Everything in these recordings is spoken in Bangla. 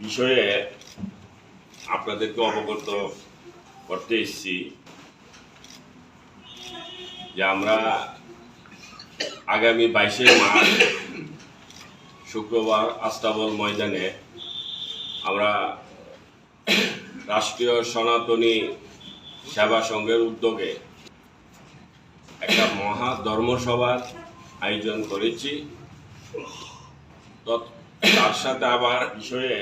বিষয়ে আপনাদেরকে অবগত করতে এসেছি যে আমরা আগামী বাইশে মার্চ শুক্রবার আস্তাবল ময়দানে আমরা রাষ্ট্রীয় সনাতনী সেবা সংঘের উদ্যোগে একটা মহা ধর্মসভার আয়োজন করেছি। তার সাথে আবার বিষয়ে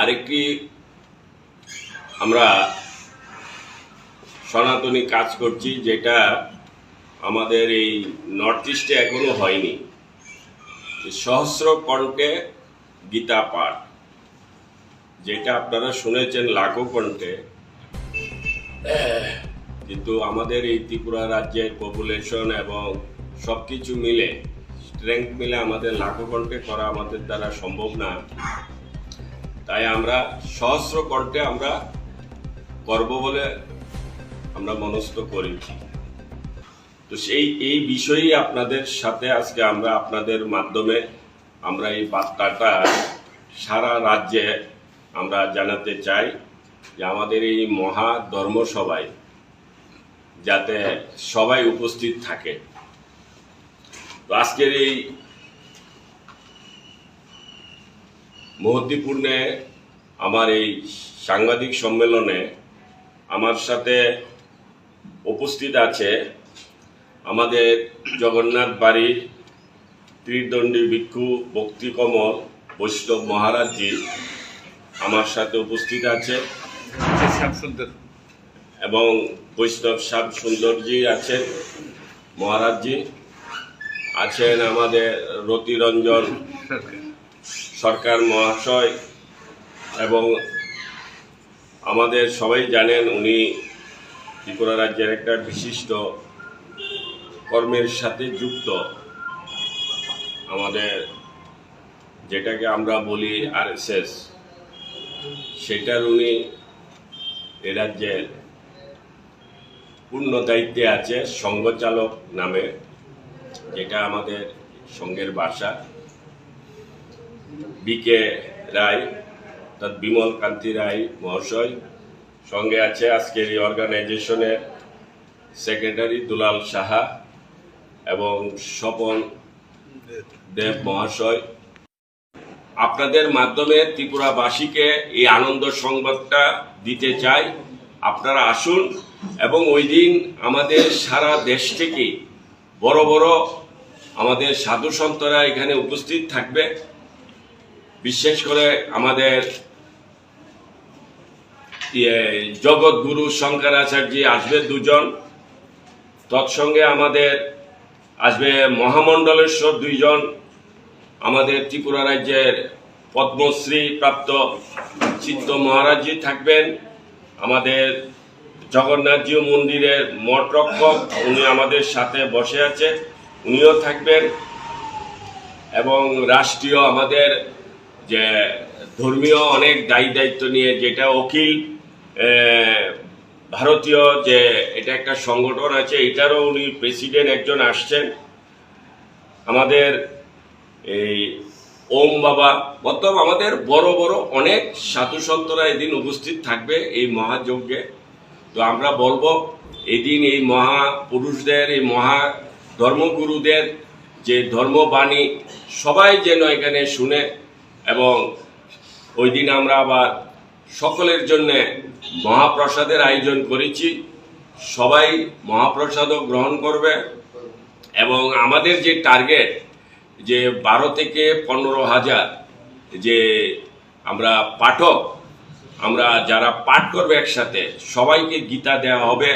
আরেকটি আমরা সনাতনী কাজ করছি, যেটা আমাদের এই নর্থ ইস্টে এখনও হয়নি। সহস্র কণ্ঠে গীতা পাঠ, যেটা আপনারা শুনেছেন লাখো কণ্ঠে। কিন্তু আমাদের এই ত্রিপুরা রাজ্যের পপুলেশন এবং সব কিছু মিলে স্ট্রেংথ মিলে আমাদের লাখো কণ্ঠে করা আমাদের দ্বারা সম্ভব না। তাই আমরা সহস্র কণ্ঠে আমরা করব বলে আমরা মনস্থ করেছি তো সেই, এই বিষয়েই আপনাদের সাথে আজকে আমরা আপনাদের মাধ্যমে আমরা এই বার্তাটা সারা রাজ্যে আমরা জানাতে চাই যে আমাদের এই মহা ধর্মসভায় যাতে সবাই উপস্থিত থাকে। আজকের এই মহত্বপূর্ণে আমার এই সাংবাদিক সম্মেলনে আমার সাথে উপস্থিত আছে আমাদের জগন্নাথ বাড়ির ত্রিদণ্ডী ভিক্ষু ভক্তিকমল বৈষ্ণব মহারাজজি আমার সাথে উপস্থিত আছে। এবং বৈষ্ণব শ্যাম সুন্দরজি আছেন মহারাজজি। আছেন আমাদের রতিরঞ্জন সরকার মহাশয় এবং আমাদের সবাই জানেন উনি ত্রিপুরা রাজ্যের একটা বিশিষ্ট কর্মের সাথে যুক্ত। আমাদের যেটাকে আমরা বলি আর এস সেটার উনি এ রাজ্যের পূর্ণ দায়িত্বে আছে, সংঘচালক নামে। যেটা আমাদের সঙ্গের বাসা। বিকে রায়, অর্থাৎ বিমল কান্তি রায় মহাশয়। সঙ্গে আছে আজকের এই অর্গানাইজেশনের সেক্রেটারি দুলাল সাহা এবং স্বপন দেব মহাশয়। আপনাদের মাধ্যমে ত্রিপুরাবাসীকে এই আনন্দ সংবাদটা দিতে চাই। আপনারা আসুন এবং ওই দিন আমাদের সারা দেশ থেকে বড় বড় আমাদের সাধু সন্তরা এখানে উপস্থিত থাকবে। বিশেষ করে আমাদের ইয়ে, জগৎগুরু শঙ্করাচার্য আসবে দুজন। তৎসঙ্গে আমাদের আসবে মহামণ্ডলেশ্বর দুইজন। আমাদের ত্রিপুরা রাজ্যের পদ্মশ্রী প্রাপ্ত চিত্ত মহারাজজি থাকবেন। আমাদের জগন্নাথজিউ মন্দিরের মঠ রক্ষক, উনি আমাদের সাথে বসে আছে উনিও থাকবেন। এবং রাষ্ট্রীয় আমাদের যে ধর্মীয় অনেক দায়ী দায়িত্ব নিয়ে যেটা অখিল ভারতীয় যে এটা একটা সংগঠন আছে, এটারও উনি প্রেসিডেন্ট একজন আসছেন। আমাদের এই ওম বাবা মতলব আমাদের বড় বড় অনেক সাধু সন্তরা এদিন উপস্থিত থাকবে এই মহাযজ্ঞে। তো আমরা বলব এই মহা পুরুষদের এই মহা ধর্মগুরুদের যে ধর্মবাণী সবাই যেন এখানে শুনে এবং ওই দিন আমরা আবার সকলের জন্য মহাপ্রসাদের আয়োজন করেছি। সবাই মহাপ্রসাদও গ্রহণ করবে এবং আমাদের যে টার্গেট যে বারো থেকে পনেরো হাজার যে আমরা পাঠক আমরা যারা পাঠ করবে একসাথে, সবাইকে গীতা দেওয়া হবে।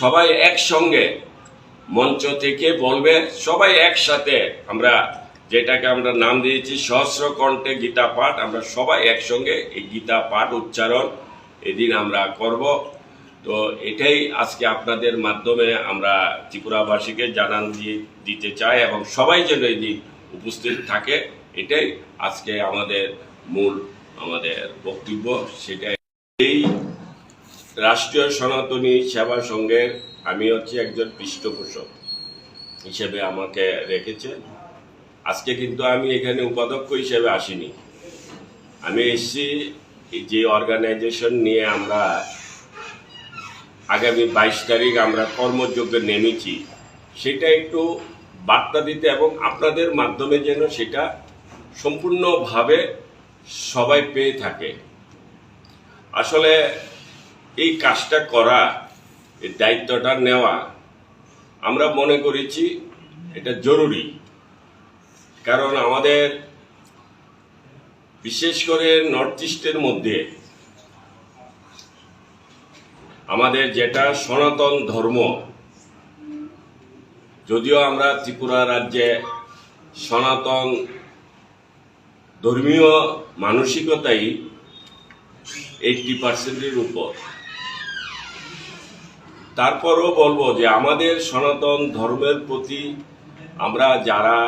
সবাই একসঙ্গে মঞ্চ থেকে বলবে, সবাই একসাথে আমরা যেটাকে আমরা নাম দিয়েছি, সহস্র কণ্ঠে গীতা পাঠ, আমরা সবাই একসঙ্গে এই গীতা পাঠ উচ্চারণ এদিন আমরা করব। তো এটাই আজকে আপনাদের মাধ্যমে আমরা ত্রিপুরাবাসীকে জানান দিয়ে দিতে চাই এবং সবাই যেন এদিন উপস্থিত থাকে, এটাই আজকে আমাদের মূল আমাদের বক্তব্য সেটাই। এই রাষ্ট্রীয় সনাতনী সেবা সংঘের আমি হচ্ছে একজন পৃষ্ঠপোষক হিসেবে আমাকে রেখেছে। আজকে কিন্তু আমি এখানে উপাধ্যক্ষ হিসেবে আসিনি। আমি এসেছি যে অর্গানাইজেশন নিয়ে আমরা আগামী বাইশ তারিখ আমরা কর্মযোগ্যে নেমেছি, সেটা একটু বার্তা দিতে এবং আপনাদের মাধ্যমে যেন সেটা সম্পূর্ণভাবে সবাই পেয়ে থাকে। আসলে এই কাজটা করা, এই দায়িত্বটা নেওয়া আমরা মনে করেছি এটা জরুরি। কারণ আমাদের বিশেষ করে নর্থ ইস্টের মধ্যে আমাদের যেটা সনাতন ধর্ম, যদিও আমরা ত্রিপুরা রাজ্যে সনাতন ধর্মীয় মানসিকতাই এইটটি পার্সেন্টের উপর। তারপরও বলব যে আমাদের সনাতন ধর্মের প্রতি আমরা যারা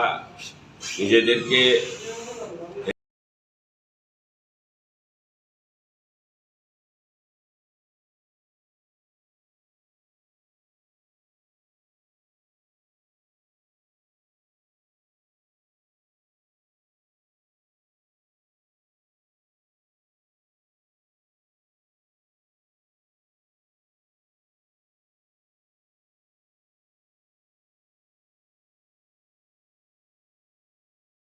নিজেদেরকে